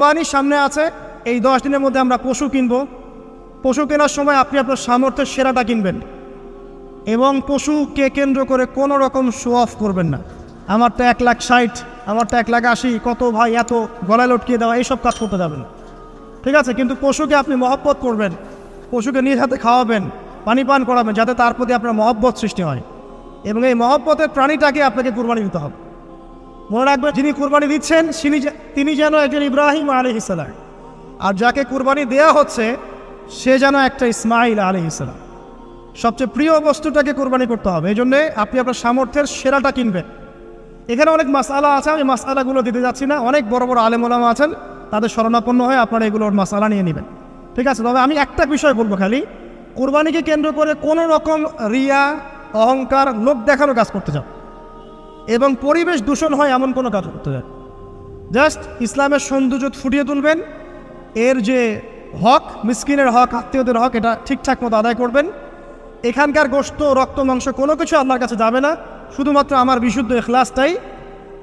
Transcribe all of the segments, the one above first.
কোরবানির সামনে আছে। এই দশ দিনের মধ্যে আমরা পশু কিনব। পশু কেনার সময় আপনি আপনার সামর্থ্যের সেরাটা কিনবেন। এবং পশুকে কেন্দ্র করে কোনো রকম শো অফ করবেন না। আমার তো এক লাখ ষাট, আমার তো এক লাখ আশি, কত ভাই এত গলায় লটকিয়ে দেওয়া, এইসব কাজ করতে যাবেন ঠিক আছে, কিন্তু পশুকে আপনি মহব্বত করবেন, পশুকে নিজ হাতে খাওয়াবেন, পানি পান করাবেন, যাতে তার প্রতি আপনার মহব্বত সৃষ্টি হয়। এবং এই মহব্বতের প্রাণীটাকে আপনাকে কুরবানি দিতে হবে। মনে রাখবেন যিনি কুরবানি দিচ্ছেন তিনি যেন একজন ইব্রাহিম আলী ইসলাম আর যাকে কুরবানি দেয়া হচ্ছে, সে যেন একটা ইসমাইল আলী ইসলাম সবচেয়ে প্রিয় বস্তুটাকে কোরবানি করতে হবে। এই জন্যে আপনি আপনার সামর্থ্যের সেরাটা কিনবেন। এখানে অনেক মাসালা আছে, আমি মাসালাগুলো দিতে যাচ্ছি না। অনেক বড় বড় আলেমোলামা আছেন, তাদের শরণাপন্ন হয়ে আপনারা এগুলোর মাসালা নিয়ে নেবেন। ঠিক আছে, তবে আমি একটা বিষয় বলব খালি। কোরবানিকে কেন্দ্র করে কোনো রকম রিয়া, অহংকার লোক দেখানো কাজ করতে যাও এবং পরিবেশ দূষণ হয় এমন কোনো কাজ করতে যায় জাস্ট ইসলামের সৌন্দর্য ফুটিয়ে তুলবেন, এর যে হক, মিসকিনের হক, আত্মীয়দের হক, এটা ঠিকঠাক মতো আদায় করবেন। এখানকার গোস্ত রক্ত, মাংস কোনো কিছু আল্লাহর কাছে যাবে না, শুধুমাত্র আমার বিশুদ্ধ এখলাসটাই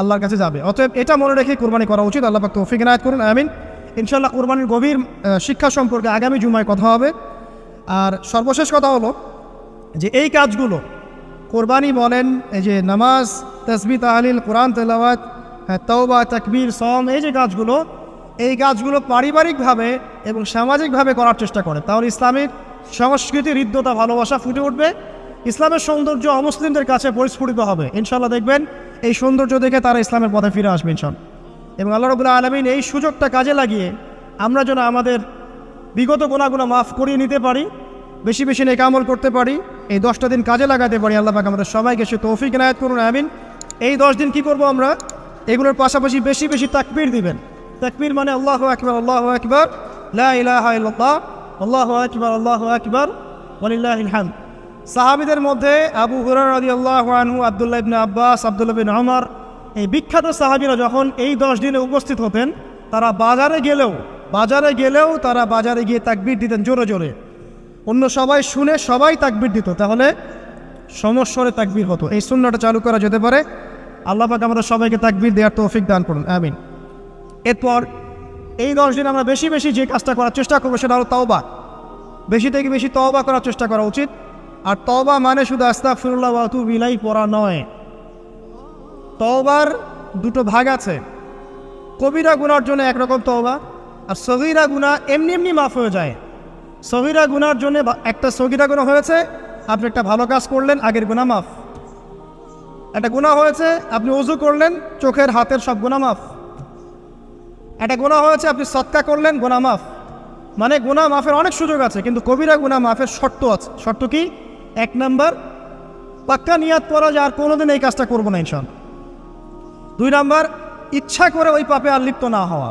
আল্লাহর কাছে যাবে। অতএব এটা মনে রেখে কোরবানি করা উচিত। আল্লাহ পাক তৌফিক নায়ত করুন, আমিন। ইনশাল্লাহ কোরবানির গভীর শিক্ষা সম্পর্কে আগামী জুমায় কথা হবে। আর সর্বশেষ কথা হলো যে এই কাজগুলো কোরবানি বলেন এই যে নামাজ তসবি তাহলিল কোরআন তেলাওয়াত হ্যাঁ, তওবা তাকবীর সম এই যে কাজগুলো এই কাজগুলো পারিবারিকভাবে এবং সামাজিকভাবে করার চেষ্টা করে। তাহলে ইসলামিক সংস্কৃতি হৃদ্যতা ভালোবাসা ফুটে উঠবে ইসলামের সৌন্দর্য অমুসলিমদের কাছে পরিস্ফুটিত হবে। ইনশাল্লাহ দেখবেন এই সৌন্দর্য দেখে তারা ইসলামের পথে ফিরে আসবে ইনশাল্লাহ এবং আল্লাহ রবুল্লাহ আলমিন এই সুযোগটা কাজে লাগিয়ে আমরা যেন আমাদের বিগত গোনাগুলো মাফ করিয়ে নিতে পারি বেশি বেশি নেক আমল করতে পারি। এই দশটা দিন কাজে লাগাতে পারি। আল্লাহ পাক আমাদের সবাইকে সে তৌফিক নায়াত করুন, আমিন। এই দশ দিন কি করব আমরা? এগুলোর পাশাপাশি বেশি বেশি তাকবীর দিবেন। তাকবীর মানে আল্লাহ আকবর আল্লাহ আকবর, লা ইলাহা ইল্লাল্লাহ, আল্লাহু আকবর আল্লাহু আকবর, ওয়ালিল্লাহিল হামদ। সাহাবিদের মধ্যে আবু হুরার রাদিয়াল্লাহু আনহু, আব্দুল্লাহ ইবনে আব্বাস, আব্দুল্লাহ বিন ওমর এই বিখ্যাত সাহাবীরা যখন এই দশ দিনে উপস্থিত হতেন, তারা বাজারে গেলেও বাজারে গেলেও তারা বাজারে গিয়ে তাকবীর দিতেন জোরে জোরে। অন্য সবাই শুনে সবাই তাকবির দিত, তাহলে সমস্বরে তাকবির হতো। এই শূন্যটা চালু করা যেতে পারে। আল্লাহ পাক আমাদের সবাইকে তাকবির দেওয়ার তৌফিক দান করুন, আমিন। এরপর এই দশ দিন আমরা বেশি বেশি যে কাজটা করার চেষ্টা করব সেটা হলো তওবা। বেশি থেকে বেশি তওবা করার চেষ্টা করা উচিত। আর তওবা মানে শুধু আস্তাক ফিরুল্লাহ বাতু বিলাই পড়া নয়। তওবার দুটো ভাগ আছে। কবিরা গুনার জন্য একরকম তওবা, আর সগিরা গুণা এমনি এমনি মাফ হয়ে যায়। সগিরা গুনার জন্য একটা সগিরা গুণা হয়েছে, আপনি একটা ভালো কাজ করলেন, আগের গুণা মাফ। একটা গুণা হয়েছে, আপনি উজু করলেন, চোখের হাতের সব গুণা মাফ। একটা গুণা হয়েছে, আপনি সৎকা করলেন গুণা মাফ। মানে গুণা মাফের অনেক সুযোগ আছে, কিন্তু কবিরা গুণা মাফের শর্ত আছে। শর্ত কি? এক নাম্বার, পাক্কা নিয়াত করা যে আর কোনোদিন এই কাজটা করব না ইনশাল দুই নাম্বার, ইচ্ছা করে ওই পাপে আর লিপ্ত না হওয়া।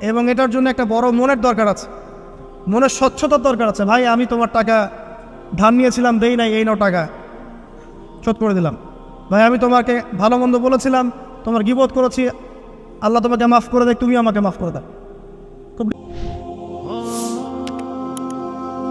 এবং এটার জন্য একটা বড় মনের দরকার আছে। মনের স্বচ্ছতার দরকার আছে। ভাই, আমি তোমার টাকা ধান নিয়েছিলাম, দেই নাই, এই নাও টাকা। শোধ করে দিলাম। ভাই, আমি তোমাকে ভালো মন্দ বলেছিলাম, তোমার গিবোধ করেছি। আল্লাহ তোমাকে মাফ করে দেয়, তুমি আমাকে মাফ করে দাও।